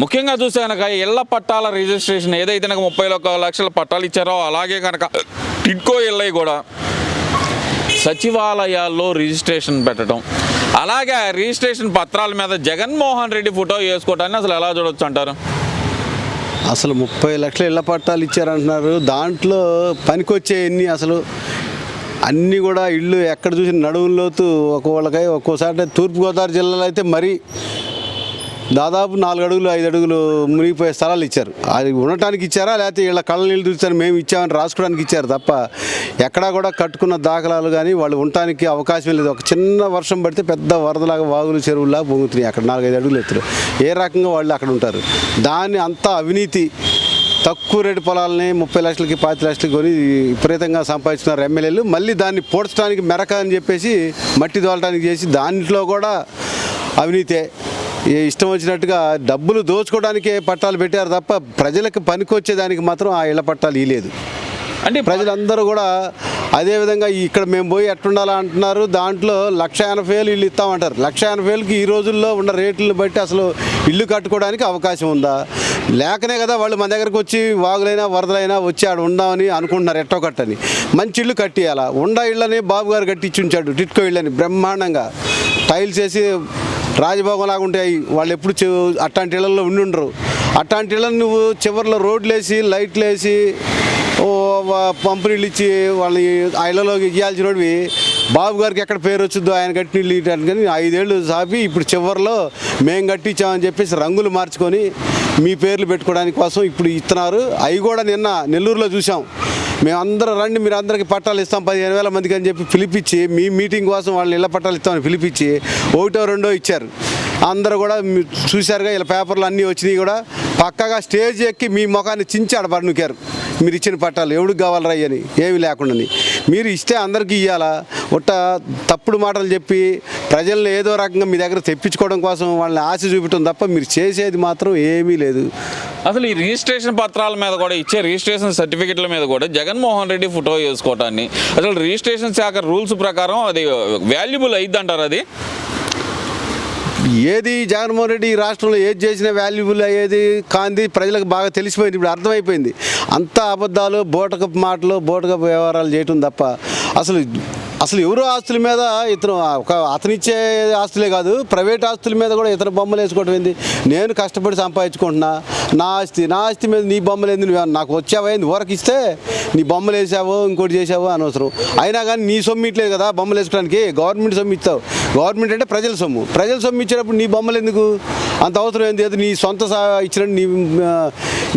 ముఖ్యంగా చూస్తే కనుక ఇళ్ళ పట్టాల రిజిస్ట్రేషన్ ఏదైతే నాకు ముప్పై ఒక లక్షల పట్టాలు ఇచ్చారో అలాగే కనుక టిడ్కో ఇళ్ళవి కూడా సచివాలయాల్లో రిజిస్ట్రేషన్ పెట్టడం. అలాగే ఆ రిజిస్ట్రేషన్ పత్రాల మీద జగన్మోహన్ రెడ్డి ఫోటో వేసుకోవటాన్ని అసలు ఎలా చూడొచ్చు అంటారు? అసలు ముప్పై లక్షల ఇళ్ళ పట్టాలు ఇచ్చారంటున్నారు. దాంట్లో పనికొచ్చే ఎన్ని అసలు? అన్నీ కూడా ఇళ్ళు ఎక్కడ చూసి నడువుల్లోతు ఒక్కొక్కళ్ళకై ఒక్కోసారి తూర్పుగోదావరి జిల్లాలో అయితే మరీ దాదాపు నాలుగు అడుగులు ఐదు అడుగులు మునిగిపోయే స్థలాలు ఇచ్చారు. అది ఉండటానికి ఇచ్చారా? లేకపోతే వీళ్ళ కళ్ళ నీళ్ళు చూస్తారు మేము ఇచ్చామని రాసుకోవడానికి ఇచ్చారు తప్ప ఎక్కడా కూడా కట్టుకున్న దాఖలాలు కానీ వాళ్ళు ఉండటానికి అవకాశం లేదు. ఒక చిన్న వర్షం పడితే పెద్ద వరదలాగా వాగులు చెరువులా పొంగుతున్నాయి. అక్కడ నాలుగైదు అడుగులు ఎత్తులు. ఏ రకంగా వాళ్ళు అక్కడ ఉంటారు? దాన్ని అంతా అవినీతి తక్కువ రేటు పొలాలని ముప్పై లక్షలకి పాతి లక్షలకి కొని విపరీతంగా సంపాదించుకున్నారు ఎమ్మెల్యేలు. మళ్ళీ దాన్ని పోడ్చడానికి మెరక అని చెప్పేసి మట్టి దోలటానికి చేసి దాంట్లో కూడా అవినీతే. ఇష్టం వచ్చినట్టుగా డబ్బులు దోచుకోవడానికే పట్టాలు పెట్టారు తప్ప ప్రజలకు పనికొచ్చేదానికి మాత్రం ఆ ఇళ్ళ పట్టాలు ఇలేదు అంటే ప్రజలందరూ కూడా అదేవిధంగా ఇక్కడ మేము పోయి ఎట్టుండాలా అంటున్నారు దాంట్లో లక్ష ఎనభై వేలు ఇల్లు ఇస్తామంటారు. లక్ష ఎనభై వేలకి ఈ రోజుల్లో ఉన్న రేట్లను బట్టి అసలు ఇల్లు కట్టుకోవడానికి అవకాశం ఉందా? లేకనే కదా వాళ్ళు మన దగ్గరకు వచ్చి వాగులైనా వరదలైనా వచ్చి ఆడ ఉందామని అనుకుంటున్నారు ఎట్టో కట్టని. మంచి ఇల్లు కట్టియాలా? ఉండ ఇళ్ళని బాబు గారు కట్టించి ఉంచాడు టిట్కో ఇళ్ళని బ్రహ్మాండంగా. టైల్స్ వేసి రాజభోగంలాగా ఉంటాయి వాళ్ళు ఎప్పుడు అట్లాంటి ఇళ్ళల్లో ఉండి ఉండరు అట్లాంటి ఇళ్ళని నువ్వు చివరిలో రోడ్లు వేసి లైట్లు వేసి పంపిణీళ్ళు ఇచ్చి వాళ్ళని ఆ ఇళ్ళలోకి ఇవ్వాల్సినవి బాబు గారికి ఎక్కడ పేరు వచ్చిందో ఆయన కట్టిన నీళ్ళు కానీ ఐదేళ్ళు సాపి ఇప్పుడు చివరిలో మేము కట్టించామని చెప్పేసి రంగులు మార్చుకొని మీ పేర్లు పెట్టుకోవడానికి కోసం ఇప్పుడు ఇస్తున్నారు అవి కూడా నిన్న నెల్లూరులో చూసాం మేమందరం రండి మీరు అందరికీ పట్టాలు ఇస్తాం పదిహేను వేల మందికి అని చెప్పి పిలిపించి మీ మీటింగ్ కోసం వాళ్ళు ఇళ్ళ పట్టాలు ఇస్తామని పిలిపించి ఒకటో రెండో ఇచ్చారు. అందరూ కూడా చూశారుగా ఇలా పేపర్లు అన్నీ వచ్చినాయి కూడా. పక్కగా స్టేజ్ ఎక్కి మీ ముఖాన్ని చించి ఆడ పడునుకారు. మీరు ఇచ్చిన పట్టాలు ఎవడికి కావాలి అని? ఏమి లేకుండా మీరు ఇస్తే అందరికీ ఇవ్వాలా ఒట్ట తప్పుడు మాటలు చెప్పి ప్రజల్ని ఏదో రకంగా మీ దగ్గర తెప్పించుకోవడం కోసం వాళ్ళని ఆశ చూపించడం తప్ప మీరు చేసేది మాత్రం ఏమీ లేదు. అసలు ఈ రిజిస్ట్రేషన్ పత్రాల మీద కూడా ఇచ్చే రిజిస్ట్రేషన్ సర్టిఫికెట్ల మీద కూడా జగన్మోహన్ రెడ్డి ఫోటో వేసుకోవటాన్ని. అసలు రిజిస్ట్రేషన్ శాఖ రూల్స్ ప్రకారం అది వాల్యుబుల్ అయ్యిద్ది అంటారు అది? ఏది జగన్మోహన్ రెడ్డి ఈ రాష్ట్రంలో ఏది చేసిన వాల్యుబుల్ అయ్యేది కాంది ప్రజలకు బాగా తెలిసిపోయింది. ఇప్పుడు అర్థమైపోయింది. అంత అబద్ధాలు బోటకపు మాటలు బోటకపు వ్యవహారాలు చేయటం తప్ప అసలు అసలు ఎవరు ఆస్తుల మీద ఇతను ఒక అతనిచ్చే ఆస్తులే కాదు ప్రైవేట్ ఆస్తుల మీద కూడా ఇతర బొమ్మలు వేసుకోవటం ఏంది? నేను కష్టపడి సంపాదించుకుంటున్నా. నా ఆస్తి నా ఆస్తి మీద నీ బొమ్మలు ఏంది నువ్వు నాకు వచ్చావైంది ఊరకు ఇస్తే నీ బొమ్మలు వేసావో ఇంకోటి చేసావో అనవసరం అయినా కానీ నీ సొమ్ము ఇట్లేదు కదా బొమ్మలు వేసుకోవడానికి గవర్నమెంట్ సొమ్ము ఇస్తావు. గవర్నమెంట్ అంటే ప్రజల సొమ్ము. ప్రజల సొమ్ము ఇచ్చేటప్పుడు నీ బొమ్మలు ఎందుకు? అంత అవసరం ఏంది? ఏదో నీ సొంత ఇచ్చిన నీ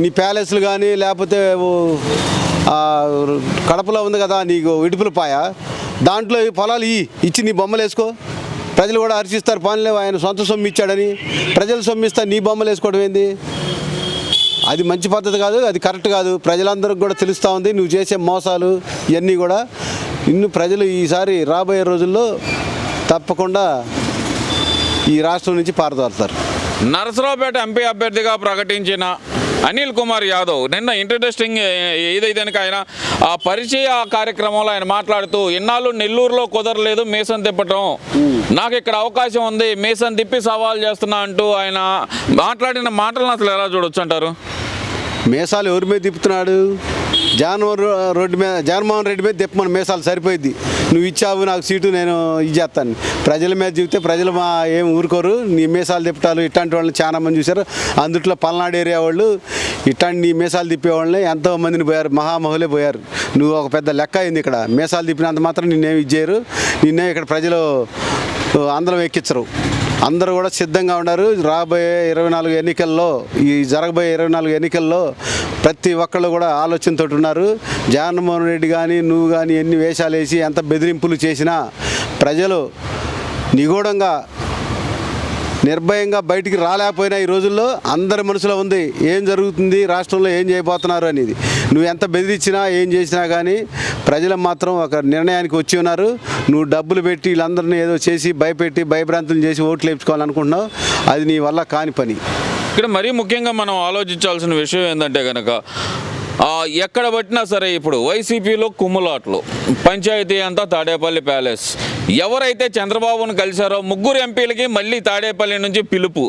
నీ ప్యాలెస్లు కానీ లేకపోతే ఓ, కడపలో ఉంది కదా నీకు ఇడుపుల పాయ. దాంట్లో ఈ పొలాలు ఇ ఇచ్చి నీ బొమ్మలు వేసుకో. ప్రజలు కూడా హర్షిస్తారు పనులే ఆయన సొంత సొమ్ము ఇచ్చాడని. ప్రజలు సొమ్మిస్తా నీ బొమ్మలు వేసుకోవడం ఏంది? అది మంచి పద్ధతి కాదు అది కరెక్ట్ కాదు. ప్రజలందరికీ కూడా తెలుస్తూ ఉంది నువ్వు చేసే మోసాలు ఇవన్నీ కూడా. ఇన్ను ప్రజలు ఈసారి రాబోయే రోజుల్లో తప్పకుండా ఈ రాష్ట్రం నుంచి పారదోలుతారు. నరసరావుపేట ఎంపీ అభ్యర్థిగా ప్రకటించిన అనిల్ కుమార్ యాదవ్ నిన్న ఇంట్రెస్టింగ్ ఏదైతే ఆయన ఆ పరిచయ కార్యక్రమంలో ఆయన మాట్లాడుతూ ఇన్నాళ్ళు నెల్లూరులో కుదరలేదు మేసం తిప్పటం. నాకు ఇక్కడ అవకాశం ఉంది మేసం తిప్పి సవాల్ చేస్తున్నా అంటూ ఆయన మాట్లాడిన మాటలను అసలు ఎలా చూడొచ్చు అంటారు? మేసాలు ఎవరి మీద తిప్పుతున్నాడు? జగన్మోహన్ రోడ్డు మీద జగన్మోహన్ రెడ్డి మీద తెప్పమని మేసాలు సరిపోయింది నువ్వు ఇచ్చావు నాకు సీటు నేను ఇచ్చేస్తాను ప్రజల మీద చెబితే ప్రజలు మా ఏం ఊరుకోరు. నీ మీసాలు తిప్పటాలు ఇట్లాంటి వాళ్ళని చాలామంది చూశారు. అందుట్లో పల్నాడు ఏరియా వాళ్ళు ఇట్లాంటి నీ మీసాలు తిప్పేవాళ్ళని ఎంతో మందిని పోయారు. మహామహులే పోయారు. నువ్వు ఒక పెద్ద లెక్క అయింది ఇక్కడ. మీసాలు తిప్పినంత మాత్రం నిన్నేమి ఇచ్చేయరు నిన్నే ఇక్కడ ప్రజలు అందరం ఎక్కించరు. అందరూ కూడా సిద్ధంగా ఉన్నారు. రాబోయే ఇరవై నాలుగు ఎన్నికల్లో ఈ జరగబోయే ఇరవై నాలుగు ఎన్నికల్లో ప్రతి ఒక్కళ్ళు కూడా ఆలోచనతో ఉన్నారు. జగన్మోహన్ రెడ్డి కానీ నువ్వు కానీ ఎన్ని వేషాలు వేసి ఎంత బెదిరింపులు చేసినా ప్రజలు నిగూఢంగా నిర్భయంగా బయటికి రాలేకపోయినా ఈ రోజుల్లో అందరి మనసులో ఉంది ఏం జరుగుతుంది రాష్ట్రంలో ఏం చేయబోతున్నారు అనేది. నువ్వు ఎంత బెదిరించినా ఏం చేసినా కానీ ప్రజలు మాత్రం ఒక నిర్ణయానికి వచ్చి ఉన్నారు. నువ్వు డబ్బులు పెట్టి వీళ్ళందరినీ ఏదో చేసి భయపెట్టి భయభ్రాంతులు చేసి ఓట్లు వేయించుకోవాలనుకుంటున్నావు. అది నీ వల్ల కాని పని. ఇక్కడ మరీ ముఖ్యంగా మనం ఆలోచించాల్సిన విషయం ఏంటంటే కనుక ఎక్కడ పట్టినా సరే ఇప్పుడు వైసీపీలో కుమ్ములాట్లు పంచాయతీ అంతా తాడేపల్లి ప్యాలెస్. ఎవరైతే చంద్రబాబును కలిశారో ముగ్గురు ఎంపీలకి మళ్ళీ తాడేపల్లి నుంచి పిలుపు.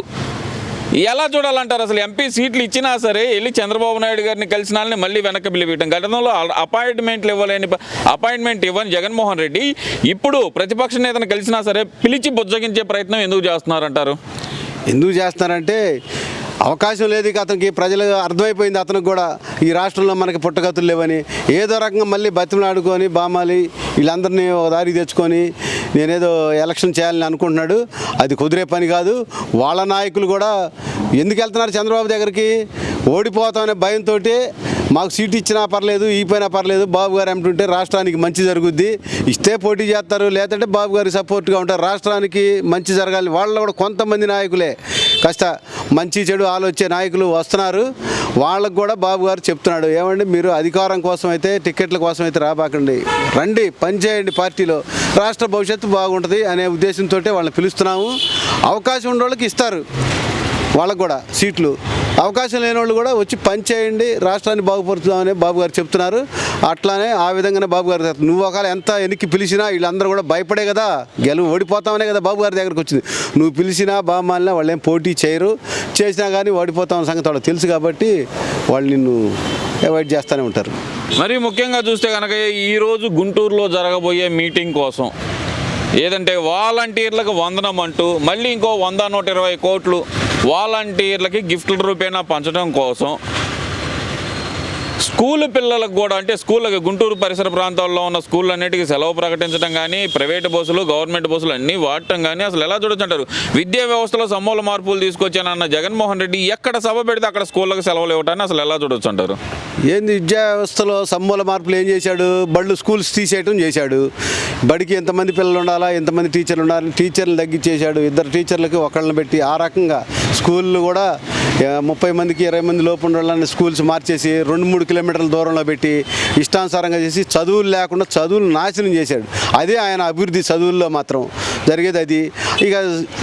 ఎలా చూడాలంటారు అసలు ఎంపీ సీట్లు ఇచ్చినా సరే వెళ్ళి చంద్రబాబు నాయుడు గారిని కలిసిన వాళ్ళని మళ్ళీ వెనక్కి పిలిపించడం గతంలో అపాయింట్మెంట్లు ఇవ్వలేని అపాయింట్మెంట్ ఇవ్వని జగన్మోహన్ రెడ్డి ఇప్పుడు ప్రతిపక్ష నేతను కలిసినా సరే పిలిచి బుజ్జగించే ప్రయత్నం ఎందుకు చేస్తున్నారంటారు? ఎందుకు చేస్తున్నారంటే అవకాశం లేదు ఇక అతనికి ప్రజలు అర్థమైపోయింది అతనికి కూడా. ఈ రాష్ట్రంలో మనకి పుట్టగతులు లేవని. ఏదో రకంగా మళ్ళీ బతిమలాడుకొని బామాలి వీళ్ళందరినీ ఒక దారికి తెచ్చుకొని నేనేదో ఎలక్షన్ చేయాలని అనుకుంటున్నాడు. అది కుదిరే పని కాదు. వాళ్ళ నాయకులు కూడా ఎందుకు వెళ్తున్నారు చంద్రబాబు దగ్గరికి? ఓడిపోతామనే భయంతో మాకు సీట్ ఇచ్చినా పర్లేదు ఈపోయినా పర్లేదు. బాబు గారు అంటుంటే రాష్ట్రానికి మంచి జరుగుద్ది. ఇస్తే పోటీ చేస్తారు. లేదంటే బాబు గారికి సపోర్ట్గా ఉంటారు. రాష్ట్రానికి మంచి జరగాలి వాళ్ళు కూడా కొంతమంది నాయకులే. కాస్త మంచి చెడు ఆలోచే నాయకులు వస్తున్నారు. వాళ్ళకు కూడా బాబు గారు చెప్తున్నాడు ఏమండి మీరు అధికారం కోసం అయితే టికెట్ల కోసం అయితే రాబాకండి. రండి పనిచేయండి పార్టీలో. రాష్ట్ర భవిష్యత్తు బాగుంటుంది అనే ఉద్దేశంతో వాళ్ళని పిలుస్తున్నాము. అవకాశం ఉన్న ఇస్తారు. వాళ్ళకు కూడా సీట్లు. అవకాశం లేని వాళ్ళు కూడా వచ్చి పని చేయండి రాష్ట్రాన్ని బాగుపరుచుదామని బాబు గారు చెప్తున్నారు. అట్లానే ఆ విధంగానే బాబు గారు నువ్వు ఒకవేళ ఎంత ఎన్నికి పిలిచినా వీళ్ళందరూ కూడా భయపడే కదా గెలువు ఓడిపోతామనే కదా బాబు గారి దగ్గరకు వచ్చింది. నువ్వు పిలిచినా బామాలినా వాళ్ళు ఏం పోటీ చేయరు. చేసినా కానీ ఓడిపోతామన్న సంగతి వాళ్ళకి తెలుసు కాబట్టి వాళ్ళు నిన్ను అవాయిడ్ చేస్తూనే ఉంటారు. మరి ముఖ్యంగా చూస్తే కనుక ఈరోజు గుంటూరులో జరగబోయే మీటింగ్ కోసం ఏదంటే వాలంటీర్లకు వందనం అంటూ మళ్ళీ ఇంకో వంద నూట ఇరవై కోట్లు వాలంటీర్లకి గిఫ్ట్ల రూపేణా పంచడం కోసం స్కూల్ పిల్లలకు కూడా అంటే స్కూళ్ళకి గుంటూరు పరిసర ప్రాంతాల్లో ఉన్న స్కూల్ అన్నిటికీ సెలవు ప్రకటించడం కానీ ప్రైవేట్ బస్సులు గవర్నమెంట్ బస్సులు అన్నీ వాడటం కానీ అసలు ఎలా చూడొచ్చంటారు? విద్యా వ్యవస్థలో సమూల మార్పులు తీసుకొచ్చానన్న జగన్మోహన్ రెడ్డి ఎక్కడ సభ పెడితే అక్కడ స్కూళ్ళకి సెలవులు ఇవ్వటాన్ని అసలు ఎలా చూడొచ్చంటారు? ఏంది విద్యా వ్యవస్థలో సమూల మార్పులు ఏం చేశాడు? బళ్ళు స్కూల్స్ తీసేయటం చేశాడు. బడికి ఎంతమంది పిల్లలు ఉండాలా? ఎంతమంది టీచర్లు ఉండాలి టీచర్లు తగ్గించేశాడు. ఇద్దరు టీచర్లకి ఒకళ్ళని పెట్టి ఆ రకంగా స్కూళ్ళు కూడా ముప్పై మందికి ఇరవై మంది లోపు ఉండాలని స్కూల్స్ మార్చేసి రెండు మూడు కిలోమీటర్ల దూరంలో పెట్టి ఇష్టానుసారంగా చేసి చదువులు లేకుండా చదువులు నాశనం చేశాడు. అదే ఆయన అభివృద్ధి చదువుల్లో మాత్రం. జరిగేది అది. ఇక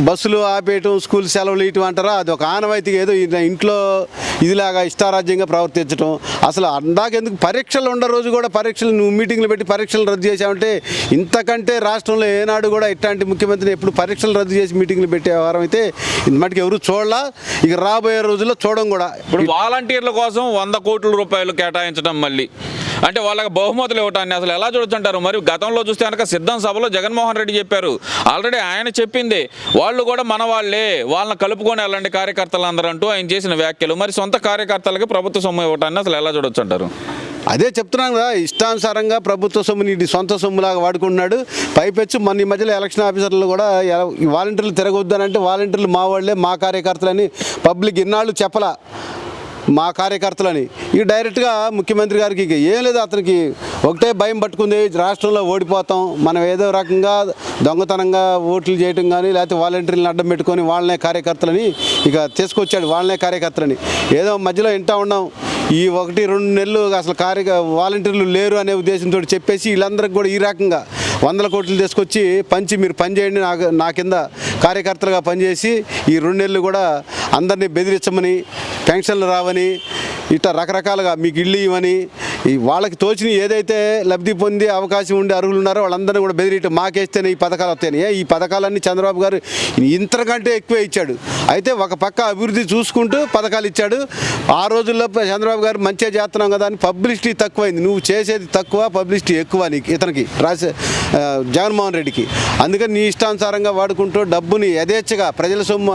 బస్సులు ఆపేయటం స్కూల్ సెలవులు ఇటు అంటారా? అది ఒక ఆనవాయితీగా ఏదో ఇంట్లో ఇదిలాగా ఇష్టారాజ్యంగా ప్రవర్తించడం అసలు అందాకెందుకు పరీక్షలు ఉండ రోజు కూడా పరీక్షలు నువ్వు మీటింగ్లు పెట్టి పరీక్షలు రద్దు చేసావంటే ఇంతకంటే రాష్ట్రంలో ఏనాడు కూడా ఇట్లాంటి ముఖ్యమంత్రిని ఎప్పుడు పరీక్షలు రద్దు చేసి మీటింగ్లు పెట్టే వారం అయితే మటుకు ఎవరు చూడలా? ఇక రాబోయే రోజుల్లో చూడడం కూడా. ఇప్పుడు వాలంటీర్ల కోసం వంద కోట్ల రూపాయలు కేటాయించడం మళ్ళీ. అంటే వాళ్ళకి బహుమతులు ఇవ్వటాన్ని అసలు ఎలా చూడొచ్చంటారు? మరి గతంలో చూస్తే కనుక సిద్ధం సభలో జగన్మోహన్ రెడ్డి చెప్పారు. ఆల్రెడీ ఆయన చెప్పింది. వాళ్ళు కూడా మన వాళ్ళే. వాళ్ళని కలుపుకొని వెళ్ళండి కార్యకర్తలు అంటూ ఆయన చేసిన వ్యాఖ్యలు. మరి సొంత కార్యకర్తలకి ప్రభుత్వ సొమ్ము ఇవ్వటాన్ని అసలు ఎలా చూడొచ్చంటారు? అదే చెప్తున్నాను కదా ఇష్టానుసారంగా ప్రభుత్వ సొమ్ముని ఇది సొంత సొమ్ములాగా వాడుకుంటున్నాడు. పైపెచ్చు మన ఈ మధ్యలో ఎలక్షన్ ఆఫీసర్లు కూడా వాలంటీర్లు తిరగొద్దనంటే వాలంటీర్లు మా వాళ్ళే మా కార్యకర్తలని పబ్లిక్ ఇన్నాళ్ళు చెప్పలా. మా కార్యకర్తలని. ఈ డైరెక్ట్గా ముఖ్యమంత్రి గారికి ఇక ఏం లేదు అతనికి. ఒకటే భయం పట్టుకుంది రాష్ట్రంలో ఓడిపోతాం. మనం ఏదో రకంగా దొంగతనంగా ఓట్లు చేయటం కానీ లేకపోతే వాలంటీర్లను అడ్డం పెట్టుకొని వాళ్ళనే కార్యకర్తలని ఇక తీసుకొచ్చాడు వాళ్ళనే కార్యకర్తలని. ఏదో మధ్యలో వింటా ఉన్నాం ఈ ఒకటి రెండు నెలలు అసలు కార్య వాలంటీర్లు లేరు అనే ఉద్దేశంతో చెప్పేసి వీళ్ళందరికి కూడా ఈ రకంగా వందల కోట్లు తీసుకొచ్చి పంచి మీరు పనిచేయండి నాకు నా కింద కార్యకర్తలుగా పనిచేసి ఈ రెండు నెలలు కూడా అందరినీ బెదిరించమని పెన్షన్లు రావని ఇట్లా రకరకాలుగా మీకు ఇల్లు ఇవ్వని ఈ వాళ్ళకి తోచిన ఏదైతే లబ్ధి పొందే అవకాశం ఉండే అర్హులు ఉన్నారో వాళ్ళందరినీ కూడా బెదిరియటం మాకేస్తేనే ఈ పథకాలు వస్తాయని. ఏ ఈ పథకాలన్నీ చంద్రబాబు గారు ఇంతకంటే ఎక్కువే ఇచ్చాడు. అయితే ఒక పక్క అభివృద్ధి చూసుకుంటూ పథకాలు ఇచ్చాడు. ఆ రోజుల్లో చంద్రబాబు గారు మంచిగా చేస్తున్నాం కదా అని పబ్లిసిటీ తక్కువైంది. నువ్వు చేసేది తక్కువ పబ్లిసిటీ ఎక్కువ నీకు ఇతనికి రాసే జగన్మోహన్ రెడ్డికి. అందుకని నీ ఇష్టానుసారంగా వాడుకుంటూ డబ్బుని యథేచ్ఛగా ప్రజల సొమ్ము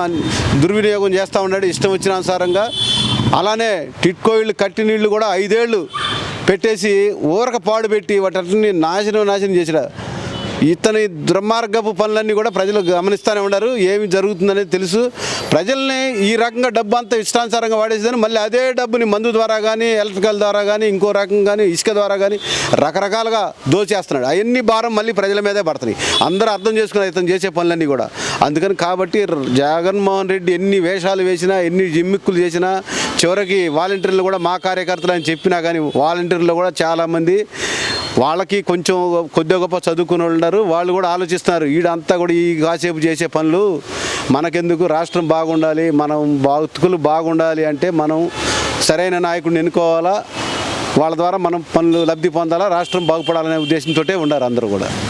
దుర్వినియోగం చేస్తూ ఉన్నాడు ఇష్టం వచ్చిన అనుసారంగా. అలానే టిట్కో ఇళ్ళు కట్టి నీళ్ళు కూడా ఐదేళ్ళు పెట్టేసి ఊరక పాడు పెట్టి వాటిని నాశనం నాశనం చేసిరా. ఇతని దుర్మార్గపు పనులన్నీ కూడా ప్రజలు గమనిస్తూనే ఉన్నారు. ఏమి జరుగుతుందనేది తెలుసు. ప్రజల్ని ఈ రకంగా డబ్బు అంతా ఇష్టానుసారంగా వాడేసేదని మళ్ళీ అదే డబ్బుని మందు ద్వారా కానీ ఎలక్ట్రికల్ ద్వారా కానీ ఇంకో రకం కానీ ఇసుక ద్వారా కానీ రకరకాలుగా దోచేస్తున్నాడు. అవన్నీ భారం మళ్ళీ ప్రజల మీదే పడుతున్నాయి అందరూ అర్థం చేసుకున్నారు ఇతను చేసే పనులన్నీ కూడా. అందుకని కాబట్టి జగన్మోహన్ రెడ్డి ఎన్ని వేషాలు వేసినా ఎన్ని జిమ్మిక్కులు చేసినా చివరికి వాలంటీర్లు కూడా మా కార్యకర్తలు అని చెప్పినా కానీ వాలంటీర్లు కూడా చాలామంది వాళ్ళకి కొంచెం కొద్ది గొప్ప చదువుకుని వాళ్ళు ఉన్నారు. వాళ్ళు కూడా ఆలోచిస్తున్నారు వీడంతా కూడా ఈ కాసేపు చేసే పనులు మనకెందుకు? రాష్ట్రం బాగుండాలి మనం బతుకులు బాగుండాలి అంటే మనం సరైన నాయకుడిని ఎన్నుకోవాలా? వాళ్ళ ద్వారా మనం పనులు లబ్ధి పొందాలా? రాష్ట్రం బాగుపడాలనే ఉద్దేశంతో ఉన్నారు అందరూ కూడా.